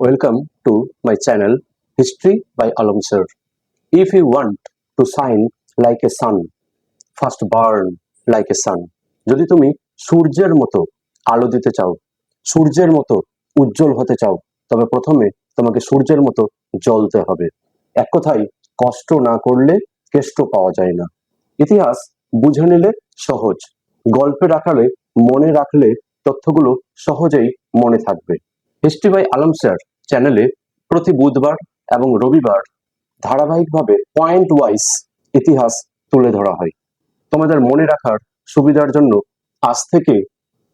Welcome to my channel History by Alam Sir. If you want to shine like a sun, first burn like a sun. যদি তুমি সূর্যের মতো আলো দিতে চাও সূর্যের মতো উজ্জ্বল হতে চাও তবে প্রথমে তোমাকে সূর্যের মতো জ্বলতে হবে এক কথায় কষ্ট না করলে কেষ্ট পাওয়া যায় না ইতিহাস বুঝে নিলে সহজ গল্পে রাখালে মনে রাখলে তথ্যগুলো সহজেই মনে থাকবে হিস্ট্রি বাই আলম স্যার চ্যানেলে প্রতি বুধবার এবং রবিবার ধারাবাহিকভাবে পয়েন্ট ওয়াইজ ইতিহাস তুলে ধরা হয়। তোমাদের মনে রাখার সুবিধার জন্য আজ থেকে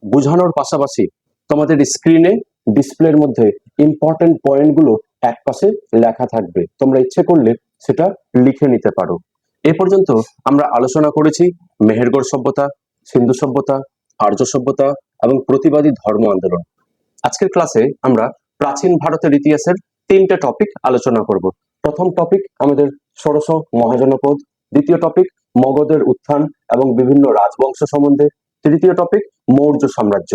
বোঝানোর পাশাপাশি তোমাদের স্ক্রিনে ডিসপ্লের মধ্যে ইম্পর্টেন্ট পয়েন্টগুলো এক পাশে লেখা থাকবে। তোমরা ইচ্ছে করলে সেটা লিখে নিতে পারো। এ পর্যন্ত আমরা আলোচনা করেছি মেহেরগড় সভ্যতা, সিন্ধু সভ্যতা, আর্য সভ্যতা এবং প্রতিবাদী ধর্ম আন্দোলন। আজকের ক্লাসে আমরা প্রাচীন ভারতের ইতিহাসের তিনটে টপিক আলোচনা করব। প্রথম টপিক আমাদের ষোড়শ মহাজনপদ, দ্বিতীয় টপিক মগধের উত্থান এবং বিভিন্ন রাজবংশ সম্বন্ধে, তৃতীয় টপিক মৌর্য সাম্রাজ্য।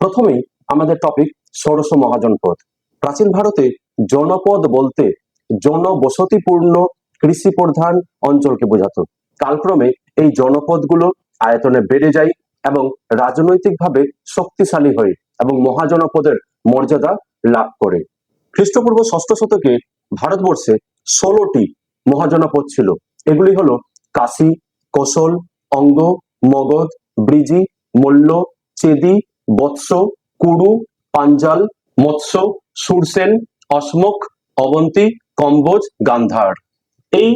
প্রথমেই আমাদের টপিক ষোড়শ মহাজনপদ। প্রাচীন ভারতে জনপদ বলতে জনবসতিপূর্ণ কৃষি প্রধান অঞ্চলকে বোঝাতো। কালক্রমে এই জনপদগুলো আয়তনে বেড়ে যায় এবং রাজনৈতিকভাবে শক্তিশালী হয়ে এবং মহাজনপদের মর্যাদা লাভ করে। খ্রিস্টপূর্ব ষষ্ঠ শতকে ভারতবর্ষে ষোলোটি মহাজনপদ ছিল। এগুলি হলো কাশী কোশল অঙ্গ, মগধ, ব্রিজি, মল্ল, চেদি, বৎস, কুরু, পাঞ্জাল, মৎস্য, সুরসেন, অসমক অবন্তী কম্বোজ, গান্ধার। এই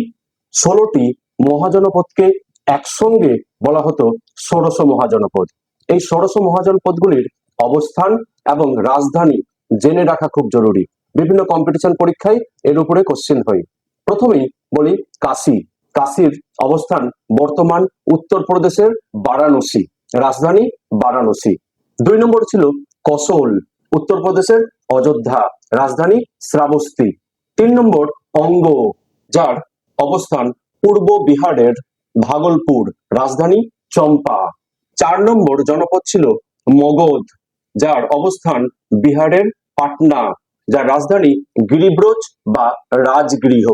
ষোলোটি মহাজনপদকে একসঙ্গে বলা হতো ষোড়শ মহাজনপদ এই ষোড়শ মহাজনপদগুলির অবস্থান এবং রাজধানী জেনে রাখা খুব জরুরি। বিভিন্ন কম্পিটিশন পরীক্ষায় এর উপরে কোশ্চেন হয়। প্রথমেই বলি কাশী। কাশীর অবস্থান বর্তমান উত্তরপ্রদেশের বারাণসী। রাজধানী বারাণসী। দুই নম্বর ছিল কসল, উত্তরপ্রদেশের অযোধ্যা। রাজধানী শ্রাবস্তি। তিন নম্বর অঙ্গ, যার অবস্থান পূর্ব বিহারের ভাগলপুর। রাজধানী চম্পা। চার নম্বর জনপদ ছিল মগধ, যার অবস্থান বিহারের পাটনা, যার রাজধানী গিরিব্রজ বা রাজগৃহ।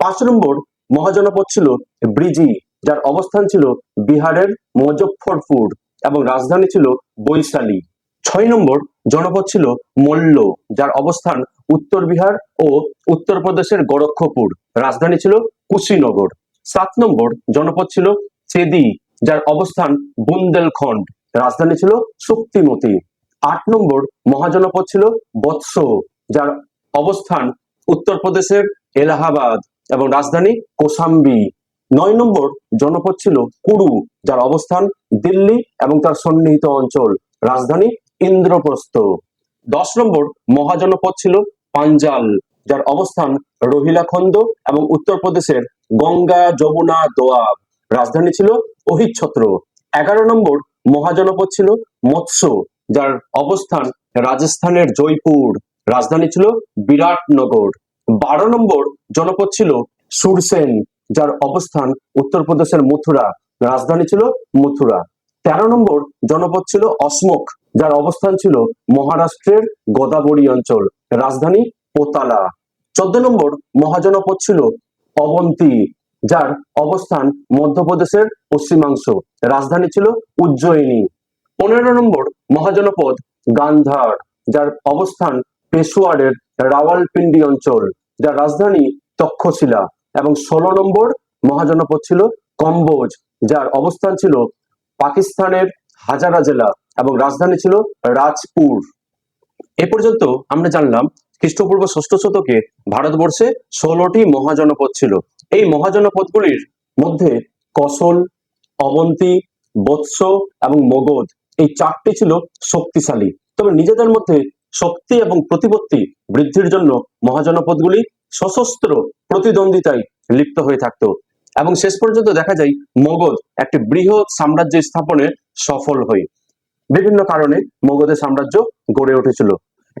পাঁচ নম্বর মহাজনপদ ছিল ব্রিজি, যার অবস্থান ছিল বিহারের মুজফ্ফরপুর এবং রাজধানী ছিল বৈশালী। ছয় নম্বর জনপদ ছিল মল্ল, যার অবস্থান উত্তর বিহার ও উত্তরপ্রদেশের গোরক্ষপুর। রাজধানী ছিল কুশীনগর। সাত নম্বর জনপদ ছিল চেদি যার অবস্থান বুন্দেলখণ্ড। রাজধানী ছিল শক্তিমতী আট নম্বর মহাজনপদ ছিল বৎস, যার অবস্থান উত্তরপ্রদেশের এলাহাবাদ এবং রাজধানী কোসাম্বি। নয় নম্বর জনপদ ছিল কুরু যার অবস্থান দিল্লি এবং তার সন্নিহিত অঞ্চল, রাজধানী ইন্দ্রপ্রস্থ। দশ নম্বর মহাজনপদ ছিল পাঞ্জাল, যার অবস্থান রোহিলাখন্দ এবং উত্তরপ্রদেশের গঙ্গা যমুনা দোয়াব। রাজধানী ছিল অহিচ্ছত্র। এগারো নম্বর, মহাজনপদ ছিল মৎস্য, যার অবস্থান রাজস্থানের জয়পুর। রাজধানী ছিল বিরাটনগর। বারো নম্বর, জনপদ ছিল সুরসেন, যার অবস্থান উত্তরপ্রদেশের মথুরা। রাজধানী ছিল মথুরা। তেরো নম্বর, জনপদ ছিল অসমক যার অবস্থান ছিল মহারাষ্ট্রের গোদাবরী অঞ্চল। রাজধানী পোতালা। চোদ্দ নম্বর, মহাজনপদ ছিল অবন্তী যার অবস্থান মধ্যপ্রদেশের পশ্চিমাংশ। রাজধানী ছিল উজ্জয়িনী। পনেরো নম্বর মহাজনপদ গান্ধার, যার অবস্থান পেশোয়ারের রাওয়ালপিন্ডি অঞ্চল, যার রাজধানী তক্ষশিলা। এবং ষোলো নম্বর মহাজনপদ ছিল কম্বোজ, যার অবস্থান ছিল পাকিস্তানের হাজারা জেলা এবং রাজধানী ছিল রাজপুর। এ পর্যন্ত আমরা জানলাম খ্রিস্টপূর্ব ষষ্ঠ শতকে ভারতবর্ষে ষোলোটি মহাজনপদ ছিল। এই মহাজনপদগুলির মধ্যে কসল, অবন্তী, বৎস এবং মগধ এই চারটি ছিল শক্তিশালী। তবে নিজেদের মধ্যে শক্তি এবং প্রতিপত্তি বৃদ্ধির জন্য মহাজনপদগুলি সশস্ত্র প্রতিদ্বন্দ্বিতায় লিপ্ত হয়ে থাকতো এবং শেষ পর্যন্ত দেখা যায় মগধ একটি বৃহৎ সাম্রাজ্য স্থাপনে সফল হয় বিভিন্ন কারণে মগধের সাম্রাজ্য গড়ে উঠেছিল।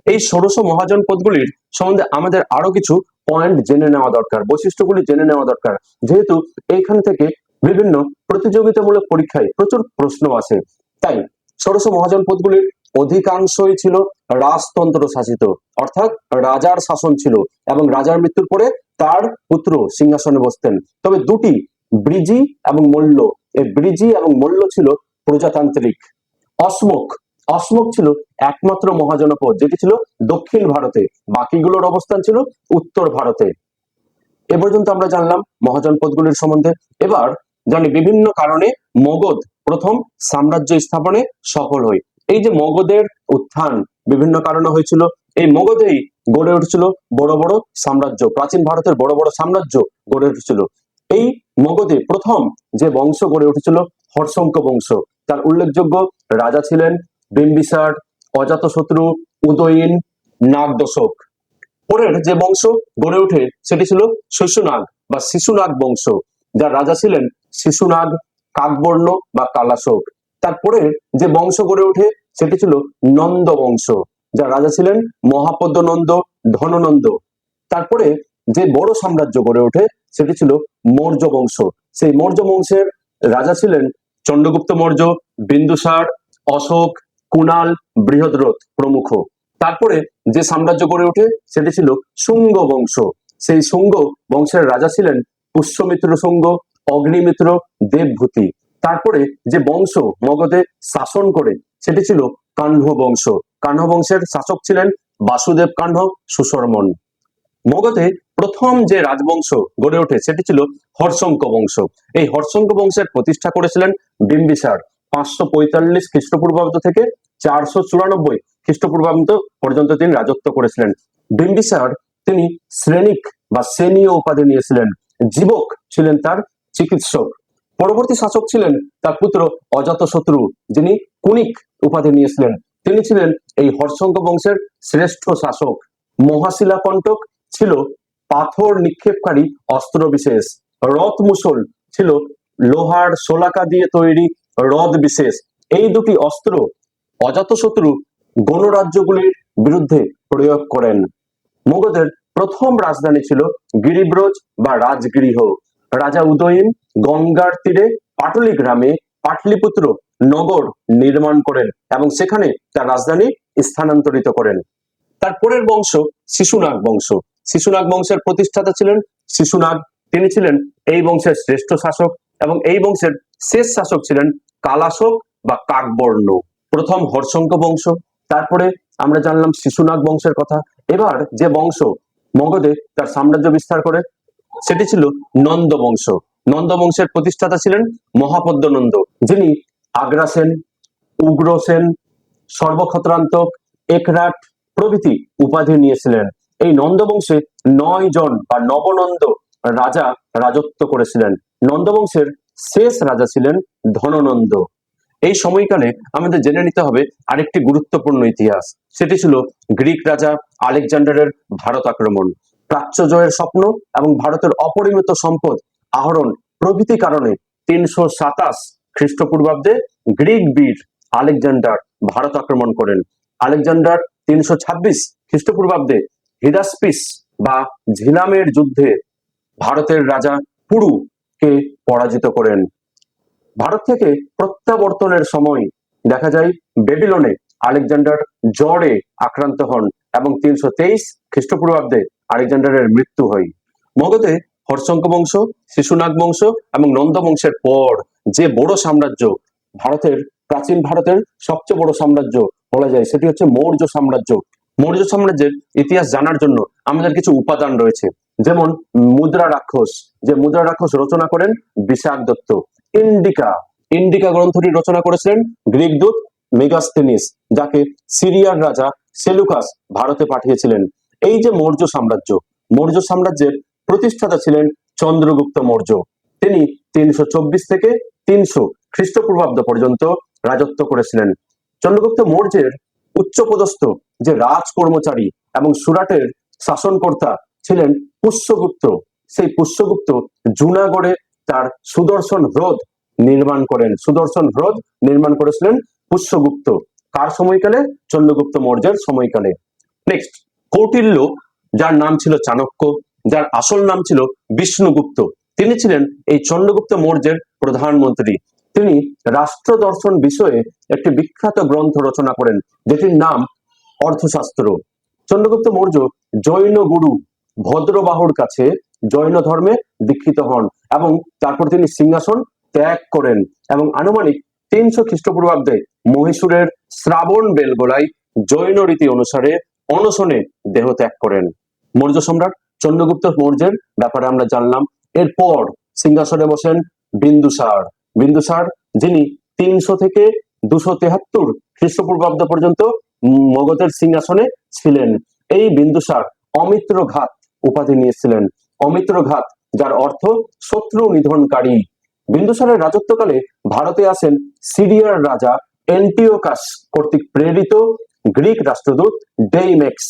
এই ষোড়শ মহাজন পদগুলির সম্বন্ধে আমাদের আরও কিছু পয়েন্ট জেনে নেওয়া দরকার, বৈশিষ্ট্যগুলি জেনে নেওয়া দরকার। যেহেতু এইখান থেকে বিভিন্ন প্রতিযোগিতামূলক পরীক্ষায় প্রচুর প্রশ্ন আসে। তাই ষোড়শ মহাজন পদগুলির অধিকাংশই ছিল রাজতন্ত্র শাসিত, অর্থাৎ রাজার শাসন ছিল এবং রাজার মৃত্যুর পরে তার পুত্র সিংহাসনে বসতেন। তবে দুটি, ব্রিজি এবং মল্ল। এই ব্রিজি এবং মল্ল ছিল প্রজাতান্ত্রিক। অসমক অসমক ছিল একমাত্র মহাজনপদ, যেটি ছিল দক্ষিণ ভারতে। বাকিগুলোর অবস্থান ছিল উত্তর ভারতে। এ পর্যন্ত আমরা জানলাম মহাজনপদগুলির সম্বন্ধে। এবার জানি বিভিন্ন কারণে মগধ প্রথম সাম্রাজ্য স্থাপনে সফল হয় এই যে মগধের উত্থান বিভিন্ন কারণে হয়েছিল, এই মগধেই গড়ে উঠেছিল বড় বড় সাম্রাজ্য, প্রাচীন ভারতের বড় বড় সাম্রাজ্য গড়ে উঠেছিল। এই মগধে প্রথম যে বংশ গড়ে উঠেছিল হর্ষঙ্ক বংশ। তার উল্লেখযোগ্য রাজা ছিলেন বিম্বিসার অজাতশত্রু উদয়ীন নাগদশক পরের যে বংশ গড়ে ওঠে, সেটি ছিল শিশুনাগ বা শিশুনাগ বংশ, যার রাজা ছিলেন শিশুনাগ, কাকবর্ণ বা কালাশোক। তারপরে যে বংশ গড়ে ওঠে, সেটি ছিল নন্দ বংশ, যার রাজা ছিলেন মহাপদ্য নন্দ ধননন্দ তারপরে যে বড় সাম্রাজ্য গড়ে ওঠে, সেটি ছিল মৌর্য বংশ। সেই মৌর্য বংশের রাজা ছিলেন চন্দ্রগুপ্ত মৌর্য, বিন্দুসার, অশোক কুণাল বৃহদ্রথ প্রমুখ। তারপরে যে সাম্রাজ্য গড়ে ওঠে, সেটি ছিল শুঙ্গ বংশ। সেই শুঙ্গ বংশের রাজা ছিলেন পুষ্যমিত্র শুঙ্গ, অগ্নিমিত্র, দেবভূতি। তারপরে যে বংশ মগধে শাসন করে, সেটি ছিল কাহ্ন বংশ। কাহ্ন বংশের শাসক ছিলেন বাসুদেব কাহ্ন সুশর্মন। মগধে প্রথম যে রাজবংশ গড়ে ওঠে, সেটি ছিল হর্ষঙ্ক বংশ। এই হর্ষঙ্ক বংশের প্রতিষ্ঠা করেছিলেন বিম্বিসার। পাঁচশো পঁয়তাল্লিশ খ্রিস্টপূর্বাব্দ থেকে চারশো চুরানব্বই খ্রিস্টপূর্বাব্দ পর্যন্ত তিনি রাজত্ব করেছিলেন। বিম্বিসার তিনি শ্রেণিক বা শ্রেণীয় উপাধি নিয়েছিলেন। জীবক ছিলেন তার চিকিৎসক। পরবর্তী শাসক ছিলেন তার পুত্র অজাতশত্রু, যিনি কুনিক উপাধি নিয়েছিলেন। তিনি ছিলেন এই হর্ষঙ্ক বংশের শ্রেষ্ঠ শাসক। মহাশিলা কণ্টক ছিল পাথর নিক্ষেপকারী অস্ত্র বিশেষ রথ মুসল ছিল লোহার শোলাকা দিয়ে তৈরি রথ বিশেষ এই দুটি অস্ত্র অজাতশত্রু গণরাজ্যগুলির বিরুদ্ধে প্রয়োগ করেন। মগধের প্রথম রাজধানী ছিল গিরিব্রজ বা রাজগৃহ। রাজা উদয়ন গঙ্গার তীরে পাটলি গ্রামে পাটলিপুত্র নগর নির্মাণ করেন এবং সেখানে তার রাজধানী স্থানান্তরিত করেন। তার পরের বংশ শিশুনাগ বংশ। শিশুনাগ বংশের প্রতিষ্ঠাতা ছিলেন শিশুনাগ। তিনি ছিলেন এই বংশের শ্রেষ্ঠ শাসক এবং এই বংশের শেষ শাসক ছিলেন কালাশোক বা কাকবর্ণ। প্রথম হর্ষঙ্ক বংশ, তারপরে আমরা জানলাম শিশুনাগ বংশের কথা। এবার যে বংশ, মগধে তার সাম্রাজ্য বিস্তার করে, সেটি ছিল নন্দ বংশ। নন্দ বংশের প্রতিষ্ঠাতা ছিলেন মহাপদ্য নন্দ যিনি আগ্রাসেন উগ্রসেন সর্বক্ষত্রান্তক, একরাট প্রভৃতি উপাধি নিয়েছিলেন। এই নন্দ বংশে নয় জন বা নবনন্দ রাজা রাজত্ব করেছিলেন। নন্দবংশের শেষ রাজা ছিলেন ধননন্দ। এই সময়কালে আমাদের জেনে নিতে হবে আরেকটি গুরুত্বপূর্ণ ইতিহাস। সেটি ছিল গ্রিক রাজা আলেকজান্ডারের ভারত আক্রমণ। প্রাচ্য জয়ের স্বপ্ন এবং ভারতের অপরিমিত সম্পদ আহরণ প্রভৃতি কারণে তিনশো সাতাশ খ্রিস্টপূর্বাব্দে গ্রিক বীর আলেকজান্ডার ভারত আক্রমণ করেন। আলেকজান্ডার তিনশো ছাব্বিশ খ্রিস্টপূর্বাব্দে হিদাসপিস বা ঝিলামের যুদ্ধে ভারতের রাজা পুরুকে পরাজিত করেন। ভারত থেকে প্রত্যাবর্তনের সময় দেখা যায় বেবিলনে আলেকজান্ডার জ্বরে আক্রান্ত হন এবং তিনশো তেইশ খ্রিস্টপূর্বাব্দে আলেকজান্ডারের মৃত্যু হয়। মগধে হর্ষঙ্ক বংশ, শিশুনাগ বংশ এবং নন্দ বংশের পর যে বড় সাম্রাজ্য ভারতের, প্রাচীন ভারতের সবচেয়ে বড় সাম্রাজ্য বলা যায়, সেটি হচ্ছে মৌর্য সাম্রাজ্য। মৌর্য সাম্রাজ্যের ইতিহাস জানার জন্য আমাদের কিছু উপাদান রয়েছে। যেমন মুদ্রা রাক্ষস, যে মুদ্রা রাক্ষস রচনা করেন বিশাখ দত্ত। ইন্ডিকা। ইন্ডিকা গ্রন্থটি রচনা করেছিলেন গ্রিক দূত মেগাস্তেনিস, যাকে সিরিয়ার রাজা সেলুকাস ভারতে পাঠিয়েছিলেন। এই যে মৌর্য সাম্রাজ্য, মৌর্য সাম্রাজ্যের প্রতিষ্ঠাতা ছিলেন চন্দ্রগুপ্ত মৌর্য। তিনি তিনশো চব্বিশ থেকে তিনশো খ্রিস্টপূর্বাব্দ পর্যন্ত রাজত্ব করেছিলেন। চন্দ্রগুপ্ত মৌর্যের উচ্চপদস্থ যে রাজ কর্মচারী এবং সুরাটের শাসনকর্তা ছিলেন পুষ্যগুপ্ত। সেই পুষ্যগুপ্ত জুনাগড়ে তার সুদর্শন হ্রদ নির্মাণ করেন। সুদর্শন হ্রদ নির্মাণ করেছিলেন পুষ্যগুপ্ত। কার সময়কালে? চন্দ্রগুপ্ত মৌর্যের সময়কালে। নেক্সট কৌটিল্য, যার নাম ছিল চাণক্য, যার আসল নাম ছিল বিষ্ণুগুপ্ত। তিনি ছিলেন এই চন্দ্রগুপ্ত মৌর্যের প্রধানমন্ত্রী। তিনি রাষ্ট্র দর্শন বিষয়ে একটি বিখ্যাত গ্রন্থ রচনা করেন, যেটির নাম অর্থশাস্ত্র। চন্দ্রগুপ্ত মৌর্য জৈন গুরু ভদ্রবাহুর কাছে জৈন ধর্মে দীক্ষিত হন। এবং তারপর তিনি সিংহাসন ত্যাগ করেন এবং আনুমানিক তিনশো খ্রিস্টপূর্বাব্দে মহীশূরের শ্রাবণ বেলগোলায় জৈন রীতি অনুসারে অনশনে দেহ ত্যাগ করেন। মৌর্য সম্রাট চন্দ্রগুপ্ত মৌর্যের ব্যাপারে আমরা জানলাম, এরপর সিংহাসনে বসেন বিন্দুসার। বিন্দুসার যিনি তিনশো থেকে দুশো তেহাত্তর খ্রিস্টপূর্বাব্দ পর্যন্ত মগধের সিংহাসনে ছিলেন। এই বিন্দুসার অমিত্র ঘাত উপাধি নিয়েছিলেন। অমিত্র ঘাত যার অর্থ শত্রু নিধনকারী। বিন্দুসারের রাজত্বকালে ভারতে আসেন সিরিয়ার রাজা এন্টিওকাস কর্তৃক প্রেরিত গ্রিক রাষ্ট্রদূত ডেইমেক্স।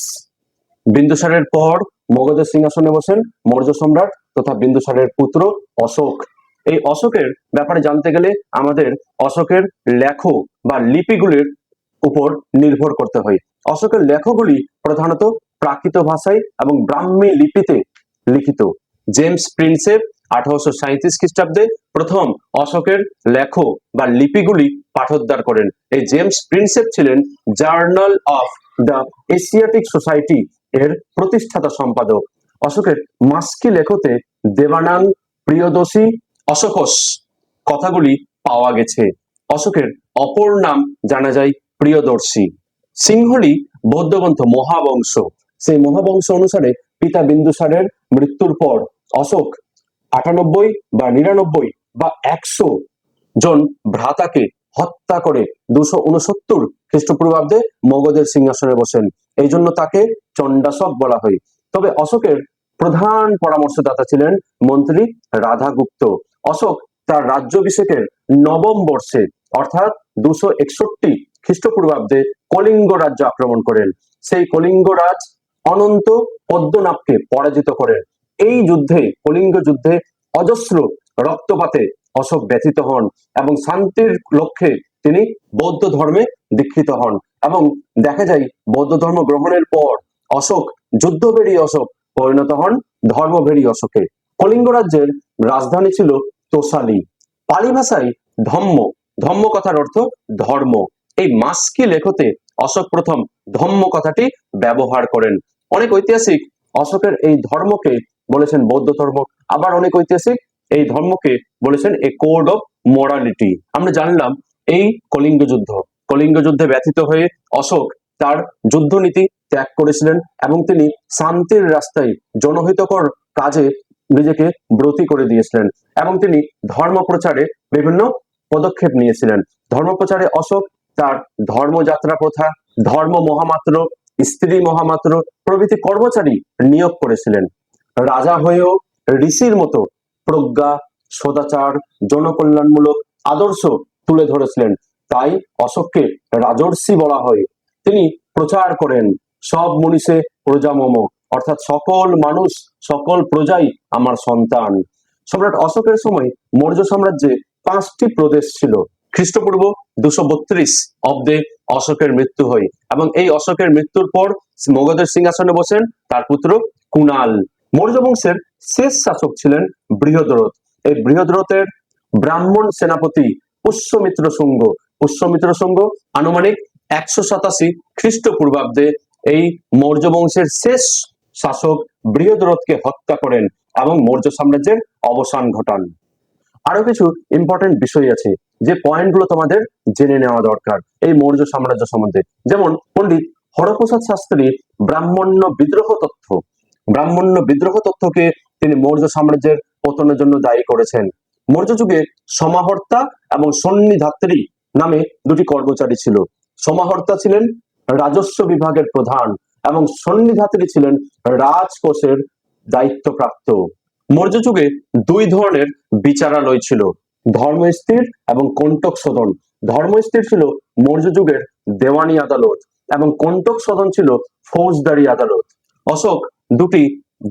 বিন্দুসারের পর মগধের সিংহাসনে বসেন মৌর্য সম্রাট তথা বিন্দুসারের পুত্র অশোক। এই অশোকের ব্যাপারে জানতে গেলে আমাদের অশোকের লেখ বা লিপিগুলির উপর নির্ভর করতে হয়। অশোকের লেখগুলি প্রধানত প্রাকৃত ভাষায় এবং ব্রাহ্মী লিপিতে লিখিত। জেমস প্রিন্সেপ আঠারোশো সাঁত্রিশ খ্রিস্টাব্দে প্রথম অশোকের লেখ বা লিপিগুলি পাঠোদ্ধার করেন। এই জেমস প্রিন্সেপ ছিলেন journal of the Asiatic Society এর প্রতিষ্ঠাতা সম্পাদক। অশোকের মাস্কি লেখতে দেবানাং প্রিয়দোষী অশোকস কথাগুলি পাওয়া গেছে। অশোকের অপর নাম জানা যায় প্রিয়দর্শী। সিংহলি বৌদ্ধগ্রন্থ মহাবংশ। সেই মহাবংশ অনুসারে পিতা বিন্দুসারের মৃত্যুর পর অশোক আটানব্বই বা নিরানব্বই বা একশো জন ভ্রাতাকে হত্যা করে দুশো উনসত্তর খ্রিস্টপূর্বাব্দে মগধের সিংহাসনে বসেন। এই জন্য তাকে চণ্ডাশক বলা হয়। তবে অশোকের প্রধান পরামর্শদাতা ছিলেন মন্ত্রী রাধাগুপ্ত। অশোক তার রাজ্যাভিষেকের নবম বর্ষে, অর্থাৎ দুশো একষট্টি খ্রিস্টপূর্বাব্দে কলিঙ্গ রাজ্য আক্রমণ করেন। সেই কলিঙ্গ রাজ অনন্ত পদ্মনাভকে পরাজিত করেন। এই যুদ্ধে, কলিঙ্গ যুদ্ধে অজস্র রক্তপাতে অশোক ব্যথিত হন এবং শান্তির লক্ষ্যে তিনি বৌদ্ধ ধর্মে দীক্ষিত হন এবং দেখা যায় বৌদ্ধ ধর্ম গ্রহণের পর অশোক যুদ্ধবেড়ী অশোক পরিণত হন, ধর্মভেড়ী অশোকে। কলিঙ্গ রাজ্যের রাজধানী ছিল তোষালি পালি ভাষায় ধম্ম। ধম্ম কথার অর্থ ধর্ম। এই মাস্কি লেখতে অশোক প্রথম ধম্ম কথাটি ব্যবহার করেন। অনেক ঐতিহাসিক অশোকের এই ধর্মকে বলেছেন বৌদ্ধ ধর্ম, আবার অনেক ঐতিহাসিক, এই ধর্মকে বলেছেন এ কোড অফ মোরালিটি আমরা জানলাম এই কলিঙ্গ যুদ্ধ, কলিঙ্গ যুদ্ধে ব্যথিত হয়ে অশোক তার যুদ্ধনীতি ত্যাগ করেছিলেন এবং তিনি শান্তির রাস্তায় জনহিতকর কাজে নিজেকে ব্রতী করে দিয়েছিলেন এবং তিনি ধর্ম প্রচারে বিভিন্ন পদক্ষেপ নিয়েছিলেন। ধর্ম প্রচারে অশোক তার ধর্মযাত্রা প্রথা, ধর্ম মহামাত্র, স্ত্রী মহামাত্র প্রভৃতি কর্মচারী নিয়োগ করেছিলেন। রাজা হয়েও ঋষির মতো প্রজ্ঞা, সদাচার, জনকল্যাণমূলক আদর্শ তুলে ধরেছিলেন। তাই অশোককে রাজর্ষি বলা হয়। তিনি প্রচার করেন, সব মনীষে প্রজামম অর্থাৎ সকল মানুষ, সকল প্রজাই আমার সন্তান। সম্রাট অশোকের সময় মৌর্য সাম্রাজ্যে পাঁচটি প্রদেশ ছিল। খ্রিস্টপূর্ব দুশো বত্রিশ অব্দে অশোকের মৃত্যু হয় এবং এই অশোকের মৃত্যুর পর মগধের সিংহাসনে বসেন তার পুত্র কুণাল। মৌর্য বংশের শেষ শাসক ছিলেন বৃহদ্রথ এই বৃহদ্রথের ব্রাহ্মণ সেনাপতি পুষ্যমিত্র শুঙ্গ। পুষ্যমিত্র শুঙ্গ আনুমানিক একশো সাতাশি খ্রিস্টপূর্বাব্দে এই মৌর্য বংশের শেষ শাসক বৃহদ্রথকে হত্যা করেন এবং মৌর্য সাম্রাজ্যের অবসান ঘটান। আরও কিছু ইম্পর্টেন্ট বিষয় আছে যে পয়েন্টগুলো তোমাদের জেনে নেওয়া দরকার এই মৌর্য সাম্রাজ্য সম্বন্ধে। যেমন, পণ্ডিত হরপ্রসাদ শাস্ত্রী ব্রাহ্মণ্য বিদ্রোহ তথ্য ব্রাহ্মণ্য বিদ্রোহ তথ্যকে তিনি মৌর্য সাম্রাজ্যের পতনের জন্য দায়ী করেছেন। মৌর্য যুগে সমাহর্তা এবং সন্নিধাত্রী নামে দুটি কর্মচারী ছিল। সমাহর্তা ছিলেন রাজস্ব বিভাগের প্রধান এবং সন্নিধাত্রী ছিলেন রাজকোষের দায়িত্বপ্রাপ্ত। মৌর্য যুগে দুই ধরনের বিচারালয় ছিল, ধর্মস্থির এবং কণ্টক সদন ধর্মস্থির ছিল মৌর্য যুগের দেওয়ানি আদালত এবং কণ্টক সদন ছিল ফৌজদারি আদালত। অশোক দুটি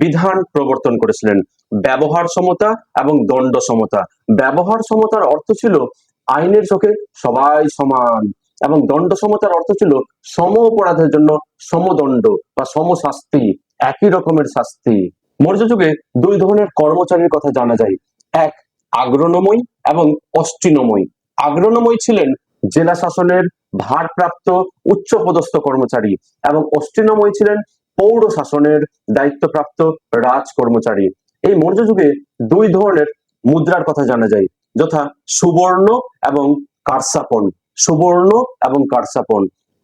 বিধান প্রবর্তন করেছিলেন। ব্যবহার সমতা এবং দণ্ড সমতা। ব্যবহার সমতার অর্থ ছিল আইনের চোখে সবাই সমান এবং দণ্ড সমতার অর্থ ছিল সম অপরাধের জন্য সমদণ্ড বা সমশাস্তি, একই রকমের শাস্তি। মৌর্য যুগে দুই ধরনের কর্মচারীর কথা জানা যায়। এক আগ্রণময় এবং অষ্টিনময় আগ্রণময় ছিলেন জেলা শাসনের ভারপ্রাপ্ত উচ্চপদস্থ কর্মচারী এবং অষ্টিনময় ছিলেন পৌর শাসনের দায়িত্বপ্রাপ্ত রাজ কর্মচারী এই মৌর্য যুগে দুই ধরনের মুদ্রার কথা জানা যায়, যথা সুবর্ণ এবং কারসাপন। সুবর্ণ এবং কারসাপন,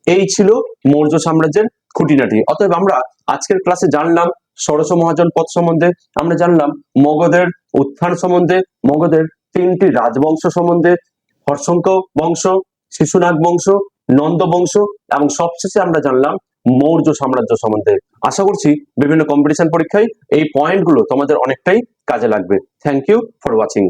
এই ছিল মৌর্য সাম্রাজ্যের খুঁটিনাটি। অতএব আমরা আজকের ক্লাসে জানলাম ষোড়শ মহাজন পদ সম্বন্ধে, আমরা জানলাম মগধের উত্থান সম্বন্ধে, মগধের তিনটি রাজবংশ সম্বন্ধে হর্ষঙ্ক বংশ, শিশুনাগ বংশ, নন্দ বংশ, এবং সবশেষে আমরা জানলাম মৌর্য সাম্রাজ্য সম্বন্ধে। আশা করছি বিভিন্ন কম্পিটিশন পরীক্ষায় এই পয়েন্টগুলো তোমাদের অনেকটাই কাজে লাগবে। Thank you for watching